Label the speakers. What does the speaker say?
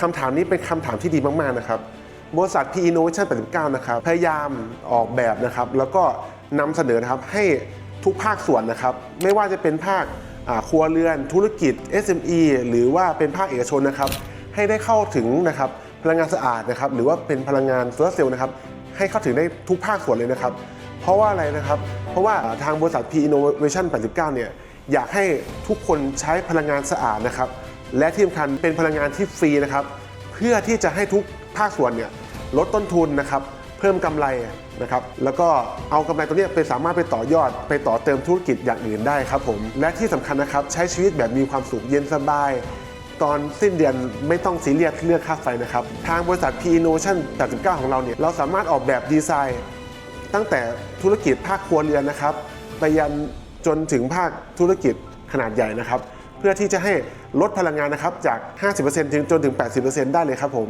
Speaker 1: คำถามนี้เป็นคำถามที่ดีมาก ๆ นะครับบริษัท P Innovation 89 นะครับ พยายามออกแบบนะครับ แล้วก็นำเสนอนะครับให้ทุกภาคส่วนนะครับ ไม่ว่าจะเป็นภาคครัวเรือน ธุรกิจ SME หรือว่าเป็นภาคเอกชนนะครับ ให้ได้เข้าถึงนะครับพลังงานสะอาดนะครับ หรือว่าเป็นพลังงานโซลาร์เซลล์นะครับ ให้เข้าถึงได้ทุกภาคส่วนเลยนะครับ เพราะว่าอะไรนะครับ เพราะว่าทางบริษัท P Innovation 89 เนี่ยอยากให้ทุกคนใช้พลังงานสะอาดนะครับ และที่สำคัญเป็นพลังงานที่ฟรีนะครับ เพื่อที่จะให้ทุกภาคส่วนเนี่ยลดต้นทุนนะครับ เพิ่มกำไรนะครับ แล้วก็เอากำไรตรงนี้ไปสามารถไปต่อยอด ไปต่อเติมธุรกิจอย่างอื่นได้ครับผม และที่สำคัญนะครับ ใช้ชีวิตแบบมีความสุขเย็นสบาย ตอนสิ้นเดือนไม่ต้องซีเรียสเรื่องค่าไฟนะครับ ทางบริษัท P Innovation 89 ของเราเนี่ย เราสามารถออกแบบดีไซน์ ตั้งแต่ธุรกิจภาคครัวเรือนนะครับ ไปยันจนถึงภาคธุรกิจขนาดใหญ่นะครับ เพื่อที่จะให้ลดพลังงานนะครับจาก 50%ถึงจนถึง 80%ได้เลยครับผม